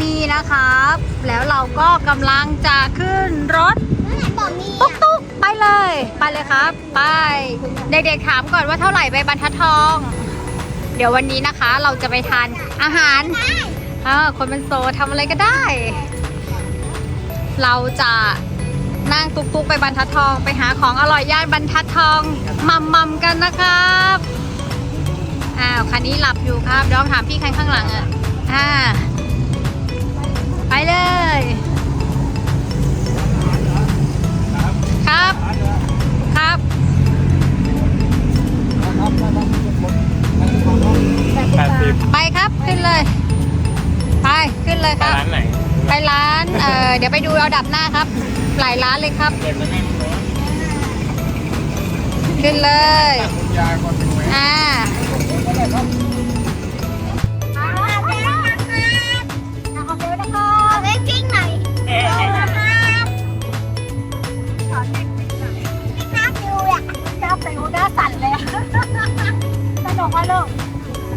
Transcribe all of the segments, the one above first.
มีนะครับ แล้วเราก็กำลังจะขึ้นรถไหนบอกมีตุ๊กตุ๊กไปเลย ไปเลยครับ ไป เด็กๆถามก่อนว่าเท่าไหร่ไปบรรทัดทอง เดี๋ยววันนี้นะคะ เราจะไปทานอาหารเออคนเป็นโซทำอะไรก็ได้ เราจะนั่งตุ๊กๆไปบรรทัดทอง ไปหาของอร่อยย่านบรรทัดทองมัมมัมๆกันนะครับอ้าวคันนี้หลับอยู่ครับเดี๋ยวลองถามพี่คันข้างหลังอะอ่า ไปเลย ครับ ครับแปดสิบไปครับขึ้นเลย ไปขึ้นเลยครับ ร้านไหนไปร้านเอ่อเดี๋ยวไปดูเอาดับหน้าครับ หลายร้านเลยครับ เดินมานั่งรถขึ้นเลย คุณยายคนหนึ่งไหมอ่า กว่าลูก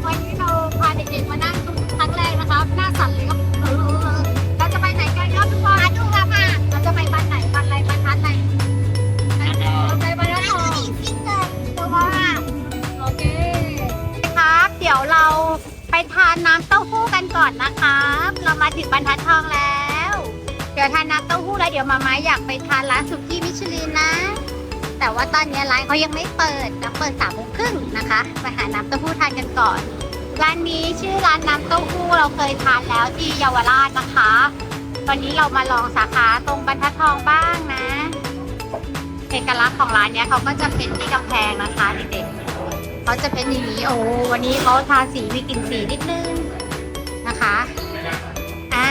วันนี้เราพาเด็กๆมานั่งดูครั้งแรกนะครับ หน้าสั่นเลยครับเออเราจะไปไหนกันครับทุกคนมาดูค่ะค่เราจะไปบ้านไหนบ้านอะไรบ้านทัดไหนเราไปบ้านทัดทองสีฟิกเกอร์ตัวว่าโอเคครับ เดี๋ยวเราไปทานน้ำเต้าหู้กันก่อนนะครับ เรามาถึงบรรทัดทองแล้ว เดี๋ยวทานน้ำเต้าหู้แล้วเดี๋ยวมาม้าอยากไปทานร้านสุกี้มิชลินนะ แต่ว่าตอนนี้ร้านเขายังไม่เปิดนะเปิดสามโมงครึ่งนะคะไปหาน้ำเต้าหู้ทานกันก่อน ร้านนี้ชื่อร้านน้ำเต้าหู้เราเคยทานแล้วที่เยาวราชนะคะ ตอนนี้เรามาลองสาขาตรงบรรทัดทองบ้างนะเอกลักษณ์ของร้านเนี้ยเขาก็จะเป็นที่กำแพงนะคะเด็กๆเขาจะเป็นอย่างนี้โอ้วันนี้เขาทาสีมีกลิ่นสีนิดนึงนะคะอ่า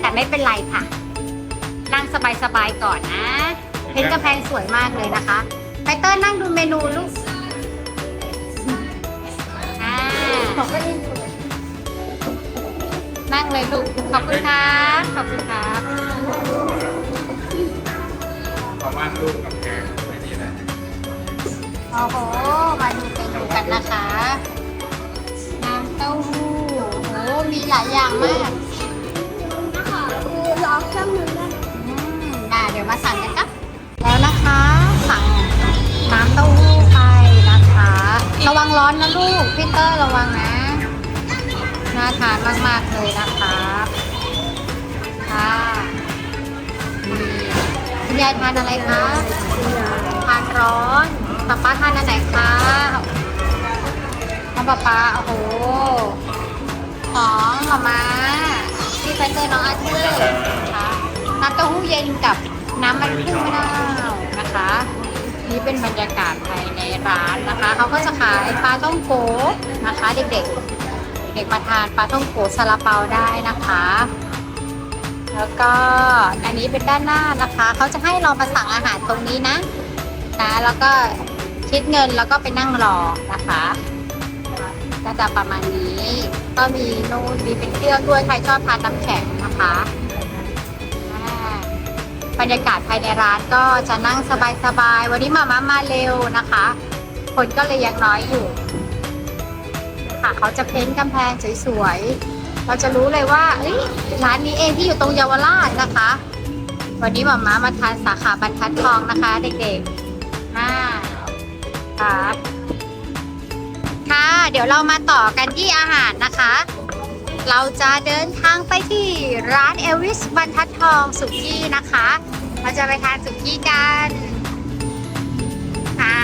แต่ไม่เป็นไรค่ะ นั่งสบายๆก่อนนะ เพ้นท์กำแพงสวยมากเลยนะคะไตเติ้ลนั่งดูเมนูลูกอ่านั่งเลยลูก ขอบคุณครับขอบคุณครับประมาณลูกกับแพงไม่ดีนะโอ้โห มาดูเมนูกันนะคะ น้ำเต้าหู้โอ้โหมีหลายอย่างมาก ร้อนนะลูก พี่เตอร์ระวังนะ น่าทานมาก ๆ เลยนะครับค่ะนี่คุณยายทานอะไรคะ ทานร้อนป๊าป๊าทานอันไหนคะน้องป๊าป๊าโอ้โห ของหมามาที่ไปเจอน้องอาเธอร์นะคะน้ำเต้าหู้เย็นกับน้ำมันพึ่งมะนาวนะคะ นี่เป็นบรรยากาศภายในร้านนะคะ เขาก็จะขายปลาท่องโกนะคะ เด็กๆ เด็กมาทานปลาท่องโกซาลาเปาได้นะคะ แล้วก็อันนี้เป็นด้านหน้านะคะ เขาจะให้เรามาสั่งอาหารตรงนี้นะนะแล้วก็คิดเงินแล้วก็ไปนั่งรอนะคะก็จะประมาณนี้ ก็มีนู่นมีเป็นเครื่องด้วยใครชอบทานน้ำแข็งนะคะ รรยากาศภายในร้านก็จะนั่งสบายๆ วันนี้มามามาเร็วนะคะ คนก็เลยยังน้อยอยู่ ค่ะเขาจะเพ้นกำแพงสวยๆ เราจะรู้เลยว่าร้านนี้เองที่อยู่ตรงเยาวราชนะคะ วันนี้มามามาทานสาขาบรรทัดทองนะคะ เด็กๆอ่าครับค่ะ เดี๋ยวเรามาต่อกันที่อาหารนะคะ เราจะเดินทางไปที่ร้านเอลวิสบรรทัดทองสุกี้นะคะ เราจะไปทานสุกี้กันอ่า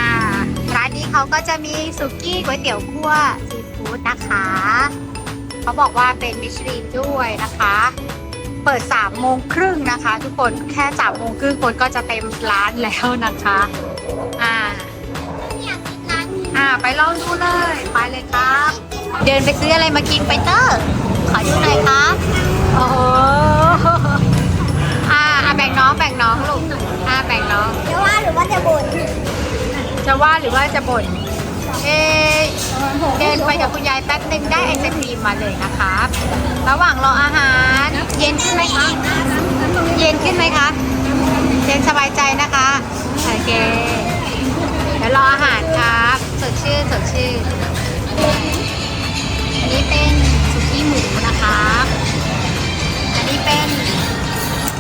ร้านนี้เขาก็จะมีสุกี้ก๋วยเตี๋ยวคั่วซีฟู้ดนะคะ เขาบอกว่าเป็นมิชลินด้วยนะคะ เปิด3ามโมงครึ่งนะคะ ทุกคนแค่3ามโมงครึ่งคนก็จะเต็มร้านแล้วนะคะ อ่าอ่าไปลองดูเลย ไปเลยครับ เดินไปซื้ออะไรมากินไปเตอร์ ขอดูหน่อยครับโอ้โห จะว่าหรือว่าจะบ่นเอเดินไปกับคุณยายแป๊บหนึ่งได้ไอศครีมมาเลยนะครับ ระหว่างรออาหาร เย็นขึ้นไหมคะ เย็นขึ้นไหมคะเย็นสบายใจนะคะ โอเค เดี๋ยวรออาหารครับสดชื่นสดชื่นอันนี้เป็นสุกี้หมูนะครัอันนี้เป็น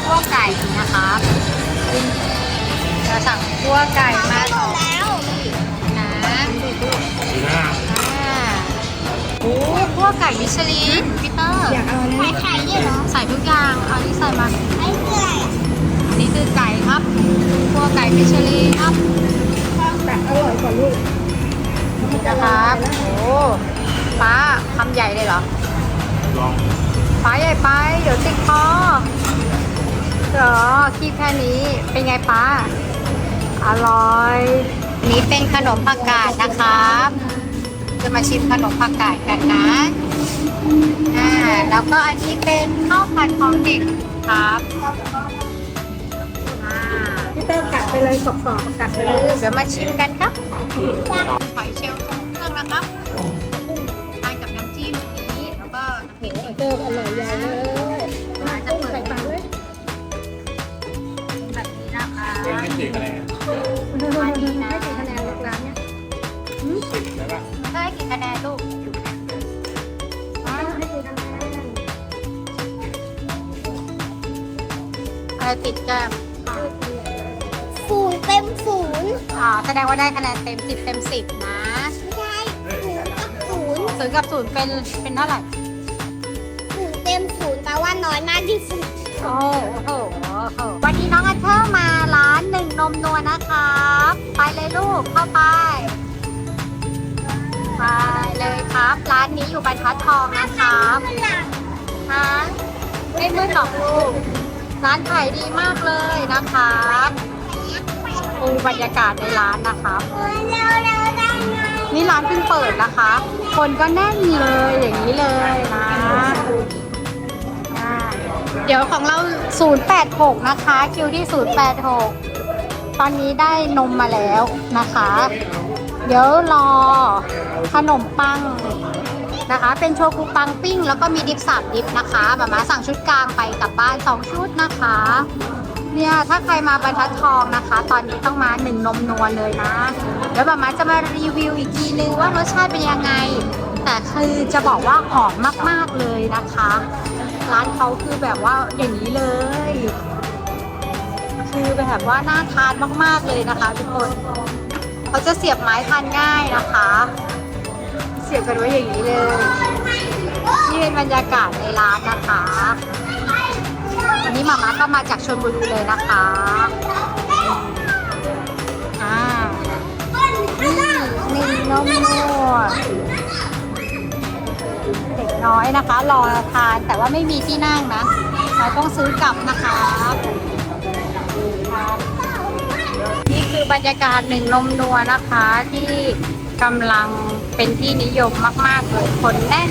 พวไก่นะครับ สั่งคั่วไก่มาสองแล้วนะดีหน้าอ่าโอ้คั่วไก่มิชลินพี่เตอร์อยากเอาอันนี้ไข่ด้วยเหรอใส่ทุกอย่างเอาที่ใส่มาไอ้คืออะไรอันนี้คือไก่ครับคั่วไก่มิชลินครับแต่อร่อยกว่าลูกนะครับโอ้ป้าคำใหญ่เลยเหรอลองป้าใหญ่ไป เดี๋ยวติดคอเหรอคีบแค่นี้เป็นไงป้า อร่อย นี่เป็นขนมผักกาดนะครับ จะมาชิมขนมผักกาดกันนะ อ่า แล้วก็อันนี้เป็นข้าวผัดของเด็กครับอ่าพี่เต้กัดไปเลยกรอบๆกัดไปเลยเดี๋ยวมาชิมกันครับหอยเชลล์ทรงเครื่องนะครับ คะแนนลูกอ่าให้กี่คะแนนอะไรติดแก้มศูนย์เต็มศูนย์อ่าแสดงว่าได้คะแนนเต็มสิบเต็มสิบนะไม่ใช่ศูนย์กับศูนย์ศูนย์กับศูนย์เป็นเป็นเท่าไหร่ศูนย์เต็มศูนย์แปลว่าน้อยมากที่สุดโอ้โหวันนี้น้องอันเทอร์มาร้านหนึ่งนมนัวนะครับไปเลยลูกเข้าไป ไปเลยครับ ร้านนี้อยู่บรรทัดทองนะครับฮะไม่มืดหรอกลูก ร้านขายดีมากเลยนะครับดูบรรยากาศในร้านนะครับ นี่ร้านเพิ่งเปิดนะคะ คนก็แน่นเลยอย่างนี้เลยนะเดี๋ยวของเรา 086 นะคะ คิวที่ 086 ตอนนี้ได้นมมาแล้วนะคะ เดี๋ยวรอขนมปังนะคะ เป็นโชกุปังปิ้ง แล้วก็มีดิบสามดิบนะคะมามาสั่งชุดกลางไปกลับบ้าน2ชุดนะคะ เนี่ยถ้าใครมาบรรทัดทองนะคะ ตอนนี้ต้องมาหนึ่งนมนวลเลยนะ เดี๋ยวแบบมาจะมารีวิวอีกทีนึงว่ารสชาติเป็นยังไง แต่คือจะบอกว่าหอมมากๆเลยนะคะ ร้านเขาคือแบบว่าอย่างนี้เลย คือแบบว่าน่าทานมากๆเลยนะคะทุกคน เขาจะเสียบไม้ทานง่ายนะคะ เสียบกันไว้อย่างนี้เลย นี่เป็นบรรยากาศในร้านนะคะ วันนี้มาม่าก็มาจากชลบุรีเลยนะคะอ่านี่นึ่งนมนวดเด็กน้อยนะคะ รอทานแต่ว่าไม่มีที่นั่งนะเราต้องซื้อกลับนะคะ อบรรยากาศหนึ่งนมนัวนะคะที่กำลังเป็นที่นิยมมากๆเลยคนแน่น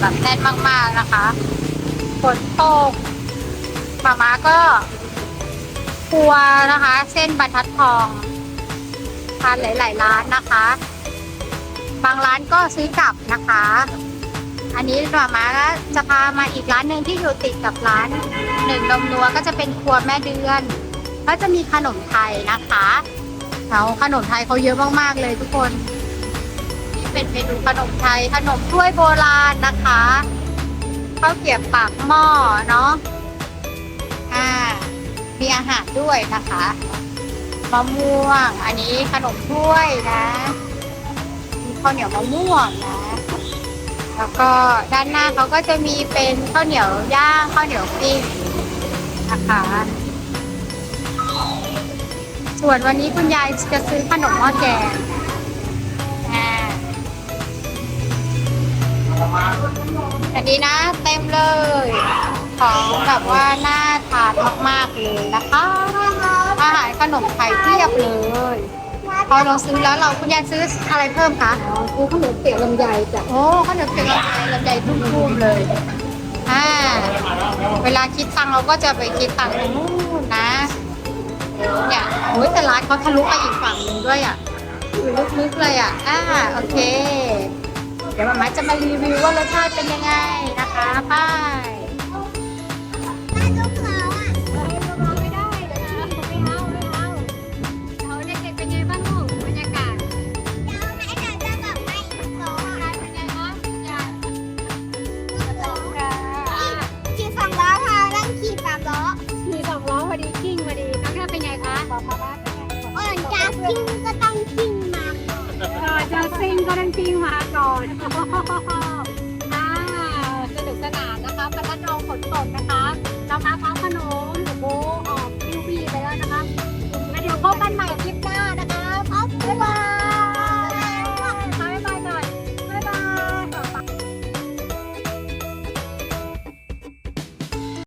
แบบแน่นมากๆนะคะฝนตกมาม่าก็ครัวนะคะ เส้นบรรทัดทองทานหลายๆร้านนะคะ บางร้านก็ซื้อกลับนะคะ อันนี้มาม่าจะพามาอีกร้านหนึ่งที่อยู่ติดกับร้านหนึ่งนมนัวก็จะเป็นครัวแม่เดือน ก็จะมีขนมไทยนะคะ แล้วขนมไทยเขาเยอะมากๆเลยทุกคนนี่เป็นเมนูขนมไทยขนมถ้วยโบราณนะคะข้าวเกรียบปากหม้อเนาะอ่ามีอาหารด้วยนะคะมะม่วง อันนี้ขนมถ้วยนะมีข้าวเหนียวมะม่วงนะ แล้วก็ด้านหน้าเขาก็จะมีเป็นข้าวเหนียวย่างข้าวเหนียวปิ้งนะคะ ส่วนวันนี้คุณยายจะซื้อขนมหม้อแกงอ่าอันนี้นะเต็มเลย ของแบบว่าน่าทานมาก ๆ เลยนะคะ อาหารขนมไทยเพียบเลย พอเราซื้อแล้วเราคุณยายซื้ออะไรเพิ่มคะกูขนมเปียกลำไยจ้ะโอ้ขนมเปียกลำไยลำไยทุ่มๆเลยอ่าเวลาคิดตังค์เราก็จะไปคิดตังค์ตรงนู้นนะ เนี่ยโอ้ยแต่ร้านเขาทะลุไปอีกฝั่งหนึ่งด้วยอะอยู่ลึกๆเลยอะอ่าโอเค เดี๋ยวมาม่าจะมารีวิวว่ารสชาติเป็นยังไงนะคะไป้าย